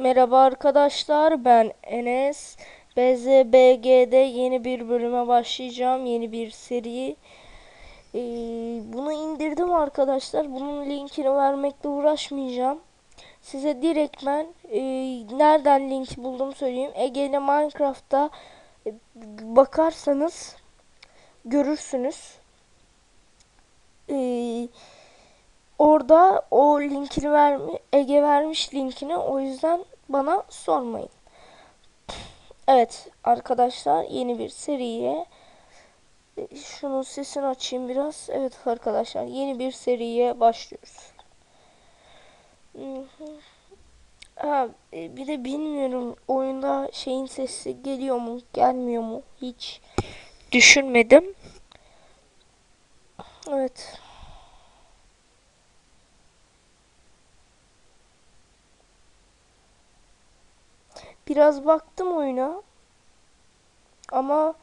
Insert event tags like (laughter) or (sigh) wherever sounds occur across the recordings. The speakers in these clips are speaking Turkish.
Merhaba arkadaşlar ben Enes. BZBG'de yeni bir bölüme başlayacağım. Yeni bir seri. Ee, bunu indirdim arkadaşlar. Bunun linkini vermekle uğraşmayacağım. Size direkt ben e, nereden linki buldum söyleyeyim. Ege'yle Minecraft'ta e, bakarsanız görürsünüz. Eee Orada o linkini vermi Ege vermiş linkini o yüzden bana sormayın. Evet arkadaşlar yeni bir seriye e, şunun sesini açayım biraz. Evet arkadaşlar yeni bir seriye başlıyoruz. Ha, e, bir de bilmiyorum oyunda şeyin sesi geliyor mu gelmiyor mu hiç düşünmedim. Evet. Biraz baktım oyuna. Ama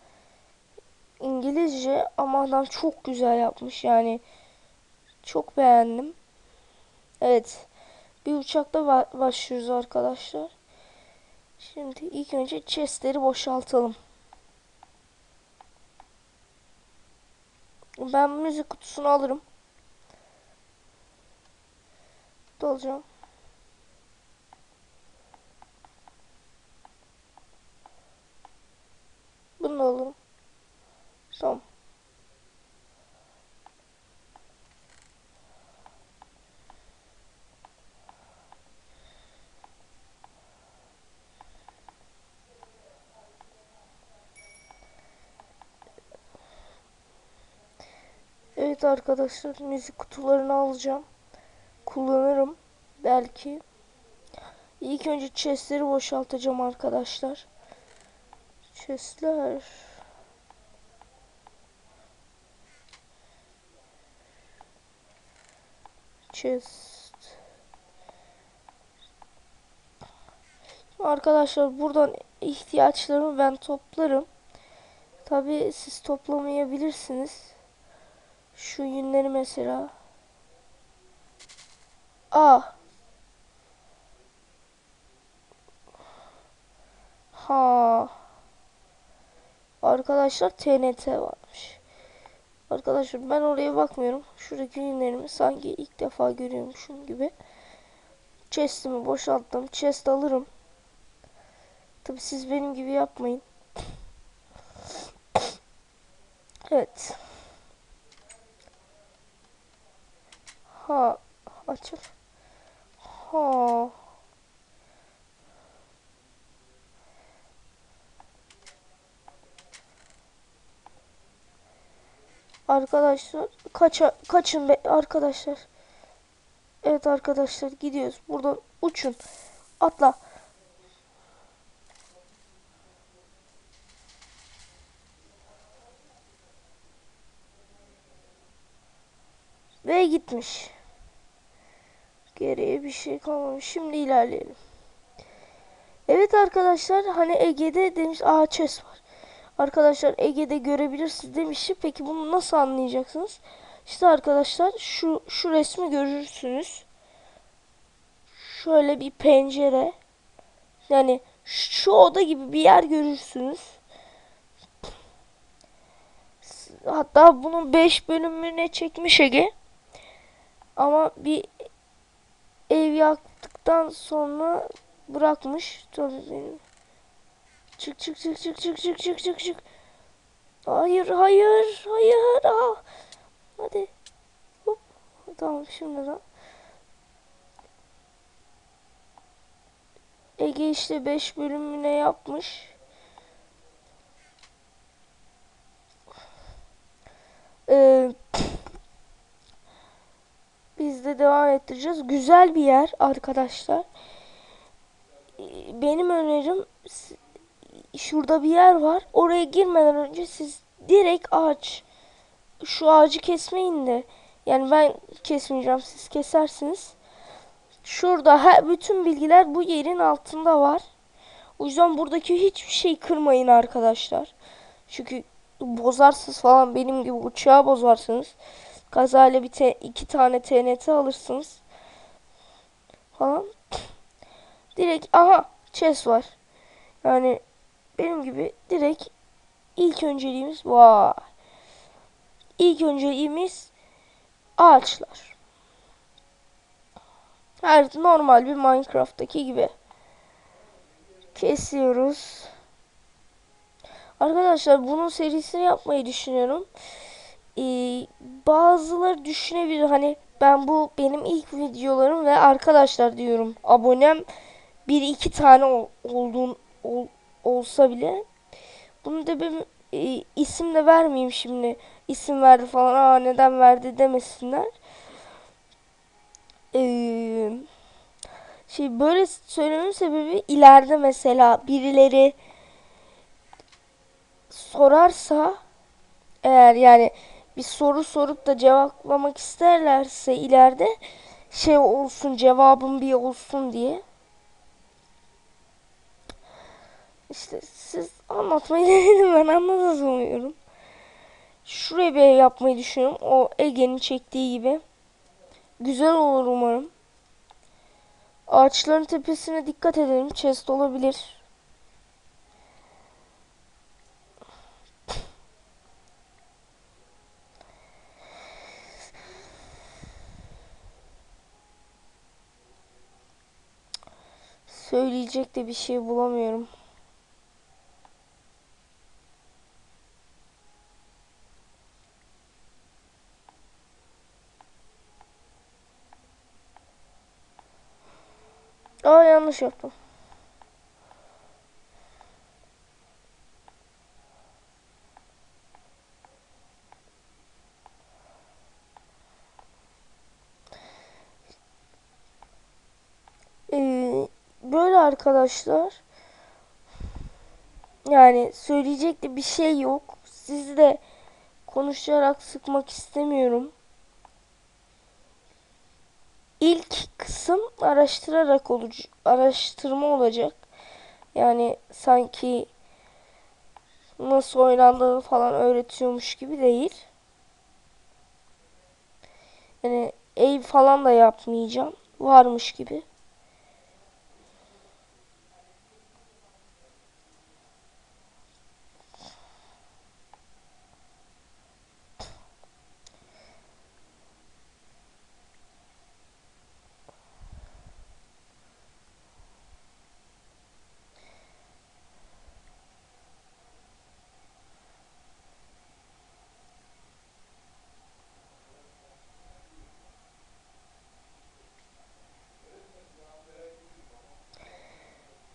İngilizce ama adam çok güzel yapmış yani. Çok beğendim. Evet. Bir uçakla başlıyoruz arkadaşlar. Şimdi ilk önce chestleri boşaltalım. Ben müzik kutusunu alırım. Dolacağım. Bunu da alırım. Tamam. Evet arkadaşlar müzik kutularını alacağım. Kullanırım. Belki. İlk önce chestleri boşaltacağım arkadaşlar. Chestler. Chest. Arkadaşlar buradan ihtiyaçlarımı ben toplarım. Tabi siz toplamayabilirsiniz. Şu yünleri mesela. A. Ha. Arkadaşlar TNT varmış. Arkadaşlar ben oraya bakmıyorum. Şuradaki ürünlerimi sanki ilk defa görüyormuşum gibi. Chest'imi boşalttım. Chest alırım. Tabi siz benim gibi yapmayın. Evet. Ha açıl. Ha. Arkadaşlar kaça kaçın be arkadaşlar. Evet arkadaşlar gidiyoruz. Buradan uçun. Atla. Ve gitmiş. Geriye bir şey kalmamış. Şimdi ilerleyelim. Evet arkadaşlar hani Ege'de demiş chest var. Arkadaşlar Ege'de görebilirsiniz demişti. Peki bunu nasıl anlayacaksınız? İşte arkadaşlar şu şu resmi görürsünüz. Şöyle bir pencere. Yani şu oda gibi bir yer görürsünüz. Hatta bunun 5 bölümüne çekmiş Ege. Ama bir ev yaktıktan sonra bırakmış. Çık çık çık çık çık çık çık çık çık. Hayır hayır hayır. Aa. Hadi. Hop. Tamam şimdi de. Ege işte 5 bölümüne yapmış. Ee, biz de devam ettireceğiz. Güzel bir yer arkadaşlar. Benim önerim şurada bir yer var. Oraya girmeden önce siz direkt ağaç şu ağacı kesmeyin de yani ben kesmeyeceğim siz kesersiniz. Şurada her, bütün bilgiler bu yerin altında var. O yüzden buradaki hiçbir şey kırmayın arkadaşlar. Çünkü bozarsınız falan benim gibi uçağı bozarsınız. Kazayla bir te iki tane TNT alırsınız. Falan. direkt aha chest var. Yani benim gibi direkt ilk önceliğimiz vay. İlk önceliğimiz ağaçlar. Her normal bir Minecraft'taki gibi. Kesiyoruz. Arkadaşlar bunun serisini yapmayı düşünüyorum. Ee, bazıları düşünebilir. Hani ben bu benim ilk videolarım ve arkadaşlar diyorum abonem bir iki tane ol, olduğun ol, olsa bile. Bunu da ben e, isim de vermeyeyim şimdi. İsim verdi falan aa neden verdi? demesinler. Ee, şey böyle söylememin sebebi ileride mesela birileri sorarsa eğer yani bir soru sorup da cevaplamak isterlerse ileride şey olsun cevabım bir olsun diye. İşte siz anlatmayı (laughs) denedim ben anlatamıyorum. Şuraya bir yapmayı düşünüyorum. O Ege'nin çektiği gibi. Güzel olur umarım. Ağaçların tepesine dikkat edelim. Chest olabilir. Söyleyecek de bir şey bulamıyorum. Aa yanlış yaptım. Ee, böyle arkadaşlar. Yani söyleyecek de bir şey yok. Sizi de konuşarak sıkmak istemiyorum. İlk kısım araştırarak olacak, araştırma olacak. Yani sanki nasıl oynandığını falan öğretiyormuş gibi değil. Yani ev falan da yapmayacağım. Varmış gibi.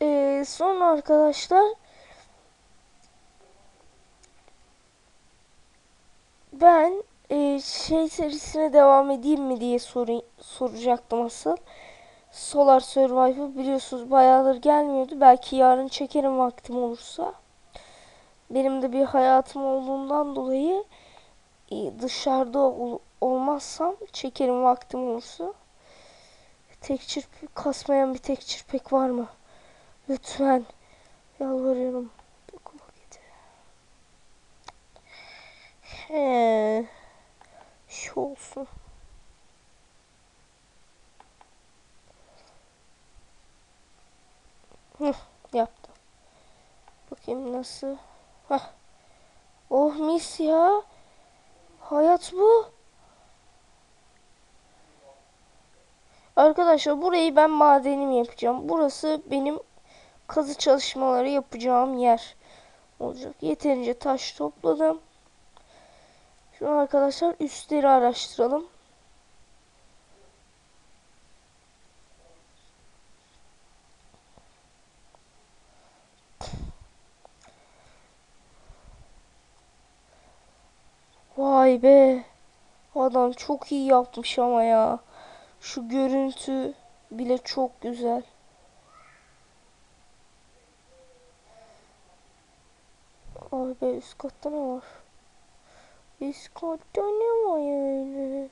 Ee, sonra arkadaşlar ben e, şey serisine devam edeyim mi diye soru, soracaktım asıl. Solar Survivor biliyorsunuz bayağıdır gelmiyordu. Belki yarın çekerim vaktim olursa. Benim de bir hayatım olduğundan dolayı e, dışarıda ol, olmazsam çekerim vaktim olursa. Tek çırpı kasmayan bir tek çırpek var mı? Lütfen. Yalvarıyorum. Okul vakiti. He. Şu olsun. Hı, yaptım. Bakayım nasıl. Hah. Oh mis ya. Hayat bu. Arkadaşlar burayı ben madenim yapacağım. Burası benim kazı çalışmaları yapacağım yer olacak. Yeterince taş topladım. Şimdi arkadaşlar üstleri araştıralım. Vay be. Adam çok iyi yapmış ama ya. Şu görüntü bile çok güzel. Ay be üst katta ne var? Üst katta ne var öyle?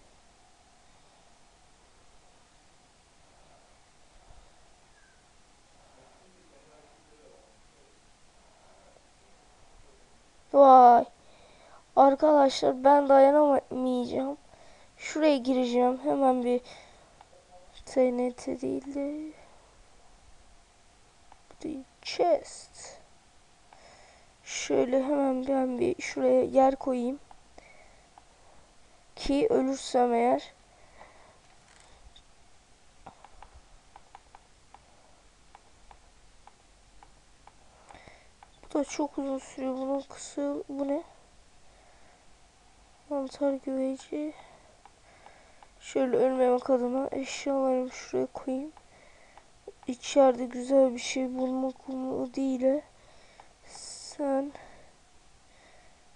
Vay. Arkadaşlar ben dayanamayacağım. Şuraya gireceğim. Hemen bir TNT değil de the chest. Şöyle hemen ben bir şuraya yer koyayım. Ki ölürsem eğer Bu da çok uzun sürüyor. Bunun kısa bu ne? Mantar güveci. Şöyle ölmemek adına eşyalarımı şuraya koyayım. İçeride güzel bir şey bulmak umuduyla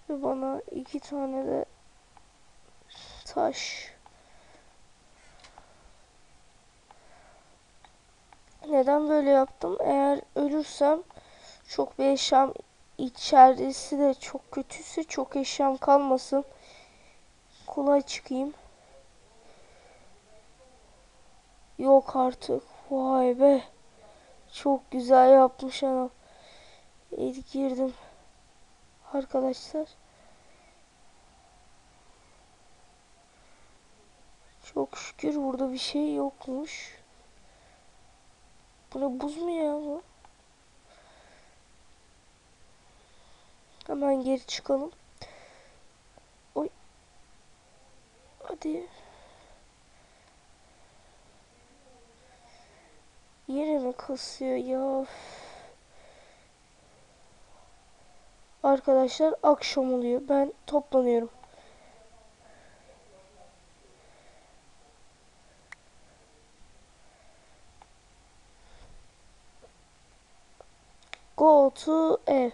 ve bana iki tane de taş. Neden böyle yaptım? Eğer ölürsem çok bir eşyam içerisi de çok kötüyse çok eşyam kalmasın. Kolay çıkayım. Yok artık. Vay be. Çok güzel yapmış adam. Evet girdim. Arkadaşlar. Çok şükür burada bir şey yokmuş. Bu ne buz mu ya bu? Hemen geri çıkalım. Oy. Hadi. Yine mi kasıyor ya? Arkadaşlar akşam oluyor. Ben toplanıyorum. Go to ev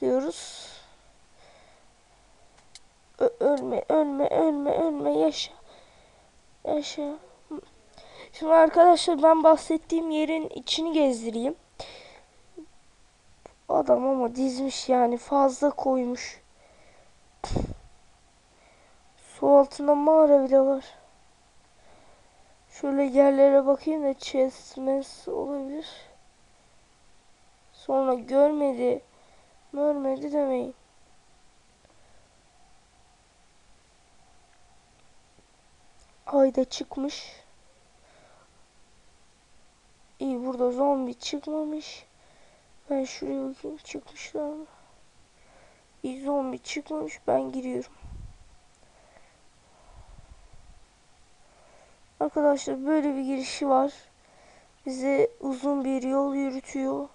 diyoruz. Ö ölme, ölme, ölme, ölme, yaşa. Yaşa. Şimdi arkadaşlar ben bahsettiğim yerin içini gezdireyim. Adam ama dizmiş yani fazla koymuş. Su altında mağara bile var. Şöyle yerlere bakayım da chest olabilir. Sonra görmedi. Görmedi demeyin. Ayda çıkmış. İyi burada zombi çıkmamış. Ben şuraya bakayım çıkmışlar mı? İyi zombi çıkmamış ben giriyorum. Arkadaşlar böyle bir girişi var. Bize uzun bir yol yürütüyor.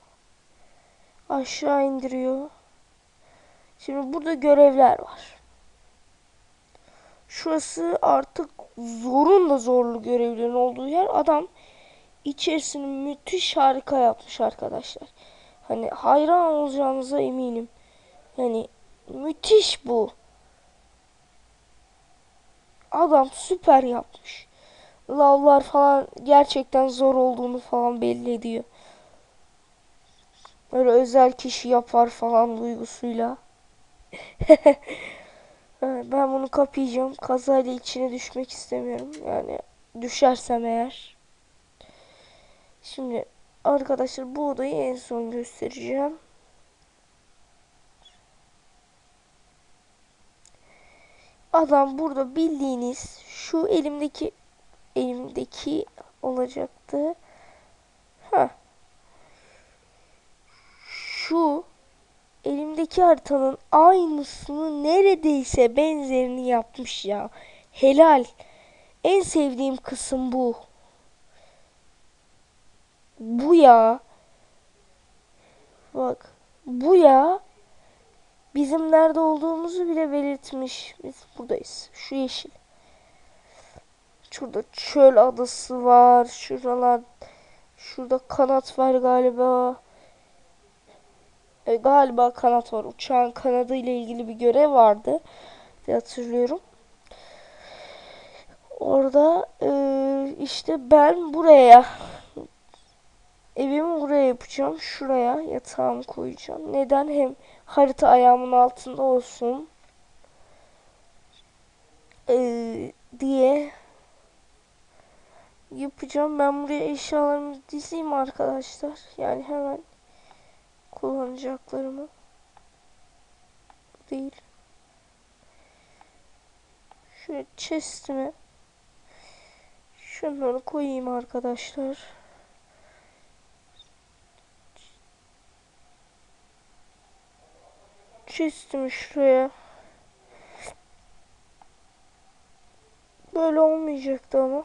Aşağı indiriyor. Şimdi burada görevler var. Şurası artık zorun da zorlu görevlerin olduğu yer. Adam içerisini müthiş harika yapmış arkadaşlar. Hani hayran olacağınıza eminim. Yani müthiş bu. Adam süper yapmış. Lavlar falan gerçekten zor olduğunu falan belli ediyor. Öyle özel kişi yapar falan duygusuyla. (laughs) ben bunu kapayacağım. Kazayla içine düşmek istemiyorum. Yani düşersem eğer. Şimdi arkadaşlar bu odayı en son göstereceğim. Adam burada bildiğiniz şu elimdeki elimdeki olacaktı. Ha. Şu elimdeki haritanın aynısını neredeyse benzerini yapmış ya. Helal. En sevdiğim kısım bu. Bu ya. Bak. Bu ya. Bizim nerede olduğumuzu bile belirtmiş. Biz buradayız. Şu yeşil. Şurada çöl adası var. Şuralar. Şurada kanat var galiba. E, galiba kanat var. Uçağın kanadı ile ilgili bir görev vardı. diye hatırlıyorum. Orada e, işte ben buraya evimi buraya yapacağım. Şuraya yatağımı koyacağım. Neden? Hem harita ayağımın altında olsun e, diye yapacağım. Ben buraya eşyalarımı dizeyim arkadaşlar. Yani hemen kullanacaklarımı değil. Şöyle chest'ime şunları koyayım arkadaşlar. Chestimi şuraya. Böyle olmayacaktı ama.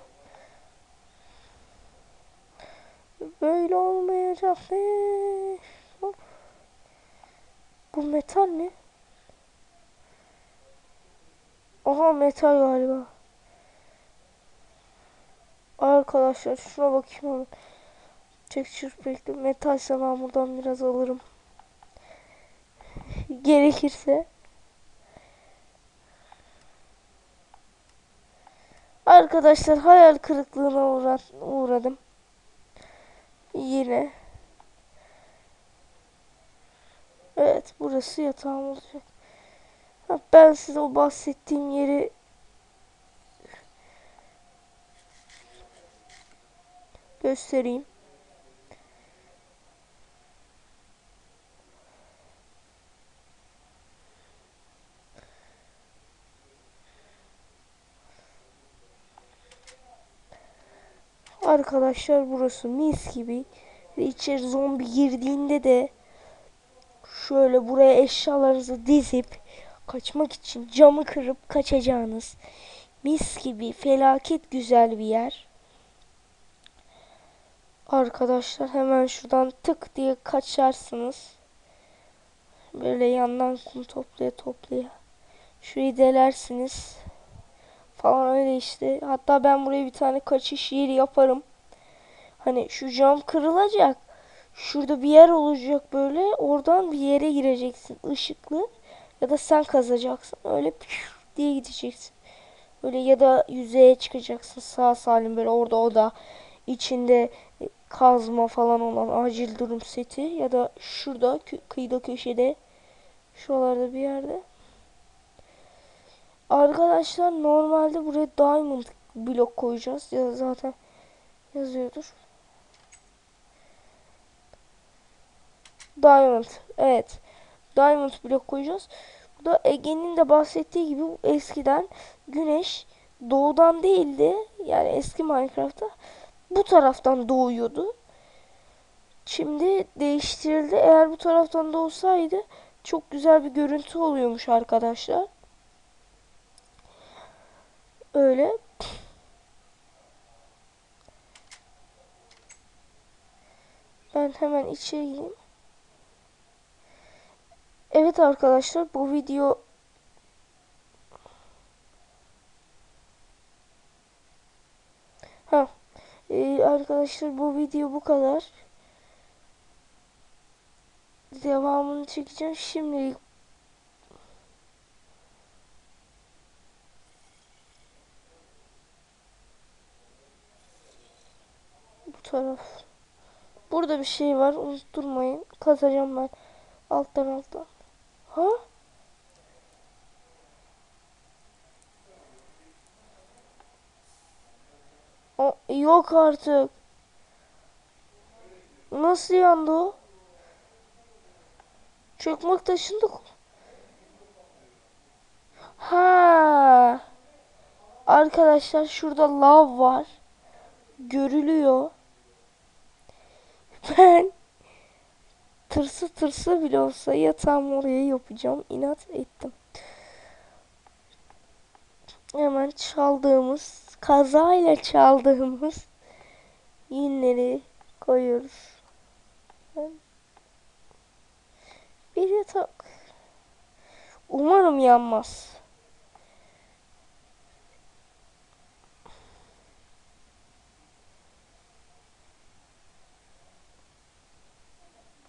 Böyle olmayacak. Ne? Bu metal mi? Aha metal galiba. Arkadaşlar şuna bakayım ama. Texture pack'li metal ben buradan biraz alırım. Gerekirse. Arkadaşlar hayal kırıklığına uğra uğradım. Yine. Evet burası yatağım olacak. Ben size o bahsettiğim yeri göstereyim. Arkadaşlar burası mis gibi. İçeri zombi girdiğinde de şöyle buraya eşyalarınızı dizip kaçmak için camı kırıp kaçacağınız mis gibi felaket güzel bir yer. Arkadaşlar hemen şuradan tık diye kaçarsınız. Böyle yandan kum toplaya toplaya. Şurayı delersiniz. Falan öyle işte. Hatta ben buraya bir tane kaçış yeri yaparım. Hani şu cam kırılacak. Şurada bir yer olacak böyle. Oradan bir yere gireceksin. ışıklı. Ya da sen kazacaksın. Öyle diye gideceksin. Böyle ya da yüzeye çıkacaksın sağ salim böyle orada o da içinde e, kazma falan olan acil durum seti ya da şurada kıyıda köşede şuralarda bir yerde. Arkadaşlar normalde buraya diamond blok koyacağız. Ya zaten yazıyordur. Diamond. Evet. Diamond blok koyacağız. Bu da Ege'nin de bahsettiği gibi eskiden güneş doğudan değildi. Yani eski Minecraft'ta bu taraftan doğuyordu. Şimdi değiştirildi. Eğer bu taraftan doğsaydı çok güzel bir görüntü oluyormuş arkadaşlar. Öyle. Ben hemen içeri gireyim. Evet arkadaşlar bu video Ha ee, arkadaşlar bu video bu kadar. Devamını çekeceğim. Şimdilik bu taraf. Burada bir şey var. Unutturmayın. Kazacağım ben. Alttan alttan. Ha? O, yok artık. Nasıl yandı o? Çökmek taşında. Ha. Arkadaşlar şurada lav var. Görülüyor. (laughs) Ben tırsı tırsı bile olsa yatağımı oraya yapacağım. İnat ettim. Hemen çaldığımız, kazayla çaldığımız yünleri koyuyoruz. Bir yatak. Umarım yanmaz.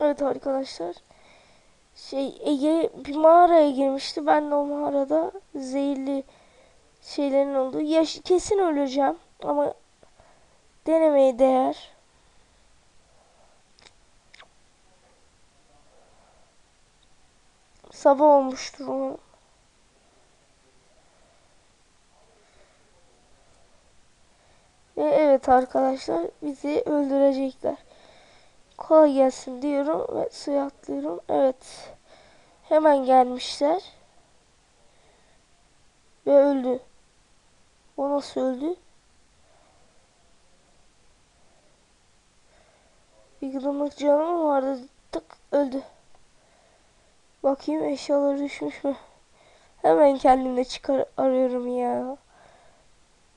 Evet arkadaşlar. Şey Ege bir mağaraya girmişti. Ben de o mağarada zehirli şeylerin olduğu. Ya kesin öleceğim ama denemeye değer. Sabah olmuştur umarım. Evet arkadaşlar bizi öldürecekler. Kolay gelsin diyorum ve suya atlıyorum. Evet. Hemen gelmişler. Ve öldü. O nasıl öldü? Bir gıdımlık canı mı vardı? Tık öldü. Bakayım eşyaları düşmüş mü? Hemen kendimde çıkar arıyorum ya.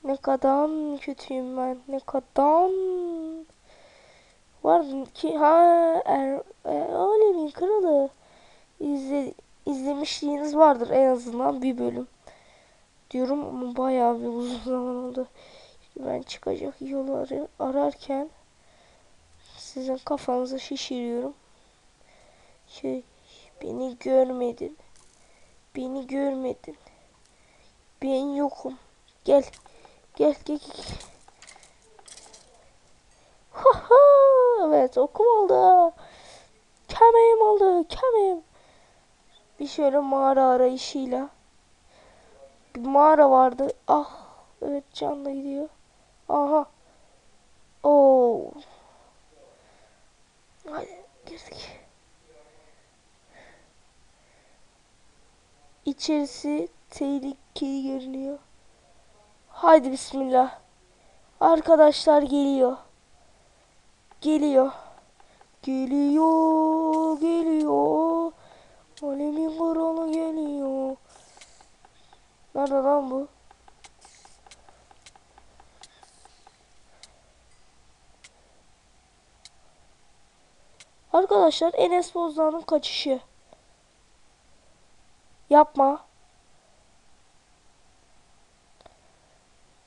Ne kadar kötüyüm ben. Ne kadar var ki ha er, er, Alemin kralı izle, izlemişliğiniz vardır en azından bir bölüm diyorum ama bayağı bir uzun (laughs) zaman oldu. Ben çıkacak yolu ar- ararken sizin kafanızı şişiriyorum. Şey beni görmedin. Beni görmedin. Ben yokum. Gel. Gel gel gel. Ha ha. Evet okum oldu. Kemeğim oldu. Kemeğim. Bir şöyle mağara arayışıyla. Bir mağara vardı. Ah. Evet canla gidiyor. Aha. Oo. Hadi girdik. İçerisi tehlikeli görünüyor. Haydi bismillah. Arkadaşlar geliyor. Geliyor. Geliyor, geliyor. Alemin kralı geliyor. Nerede lan bu? Arkadaşlar Enes Bozdağ'ın kaçışı. Yapma.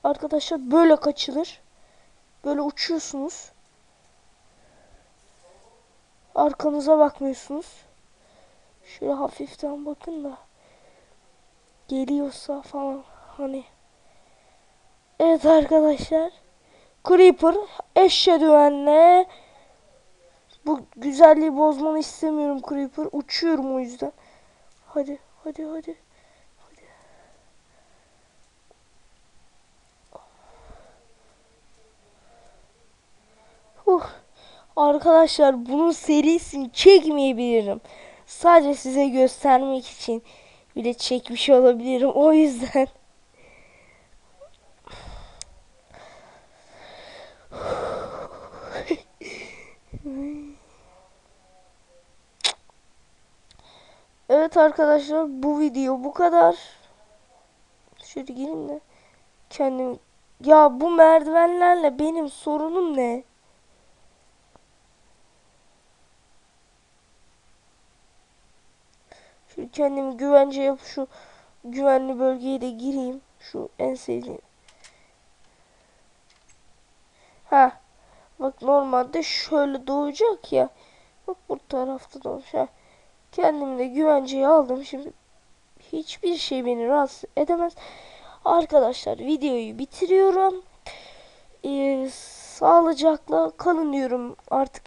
Arkadaşlar böyle kaçılır. Böyle uçuyorsunuz. Arkanıza bakmıyorsunuz. Şöyle hafiften bakın da geliyorsa falan hani. Evet arkadaşlar. Creeper eşhedü Bu güzelliği bozmanı istemiyorum Creeper. Uçuyorum o yüzden. Hadi hadi hadi. Uh. Arkadaşlar bunun serisini çekmeyebilirim. Sadece size göstermek için bile çekmiş olabilirim. O yüzden. Evet arkadaşlar bu video bu kadar. Şöyle gireyim de kendim ya bu merdivenlerle benim sorunum ne? Şu kendimi güvence yap şu güvenli bölgeye de gireyim. Şu en sevdiğim. Ha. Bak normalde şöyle doğacak ya. Bak bu tarafta doğmuş. Ha. Kendimi de güvenceye aldım. Şimdi hiçbir şey beni rahatsız edemez. Arkadaşlar videoyu bitiriyorum. Ee, sağlıcakla kalın diyorum artık.